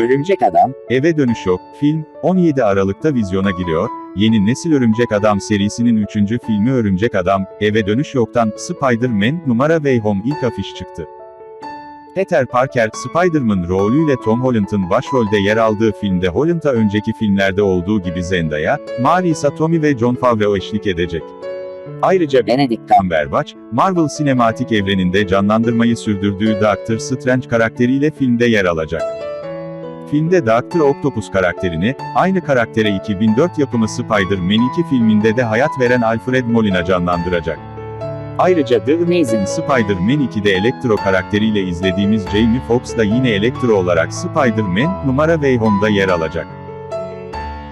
Örümcek Adam, Eve Dönüş Yok, film, 17 Aralık'ta vizyona giriyor. Yeni nesil Örümcek Adam serisinin 3. filmi Örümcek Adam, Eve Dönüş Yok'tan Spider-Man numara Way Home ilk afiş çıktı. Peter Parker, Spider-Man rolüyle Tom Holland'ın başrolde yer aldığı filmde Holland'a önceki filmlerde olduğu gibi Zendaya, Marisa Tomei ve Jon Favreau eşlik edecek. ayrıca Benedict Cumberbatch, Marvel sinematik evreninde canlandırmayı sürdürdüğü Doctor Strange karakteriyle filmde yer alacak. Filmde Doctor Octopus karakterini, aynı karaktere 2004 yapımı Spider-Man 2 filminde de hayat veren Alfred Molina canlandıracak. ayrıca The Amazing Spider-Man 2'de Electro karakteriyle izlediğimiz Jamie Foxx da yine Electro olarak Spider-Man numara Way Home'da yer alacak.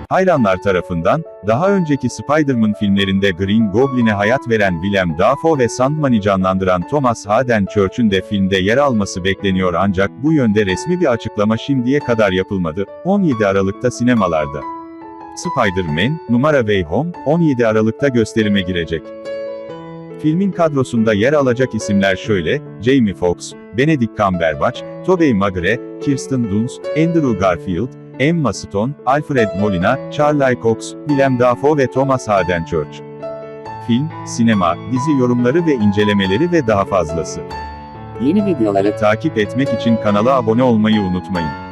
Hayranlar tarafından, daha önceki Spider-Man filmlerinde Green Goblin'e hayat veren Willem Dafoe ve Sandman'i canlandıran Thomas Haden Church'ün de filmde yer alması bekleniyor ancak bu yönde resmi bir açıklama şimdiye kadar yapılmadı. 17 Aralık'ta sinemalarda. Spider-Man, numara Way Home, 17 Aralık'ta gösterime girecek. Filmin kadrosunda yer alacak isimler şöyle, Jamie Foxx, Benedict Cumberbatch, Tobey Maguire, Kirsten Dunst, Andrew Garfield, Emma Stone, Alfred Molina, Charlie Cox, Willem Dafoe ve Thomas Haden Church. Film, sinema, dizi yorumları ve incelemeleri ve daha fazlası. yeni videoları Takip etmek için kanala abone olmayı unutmayın.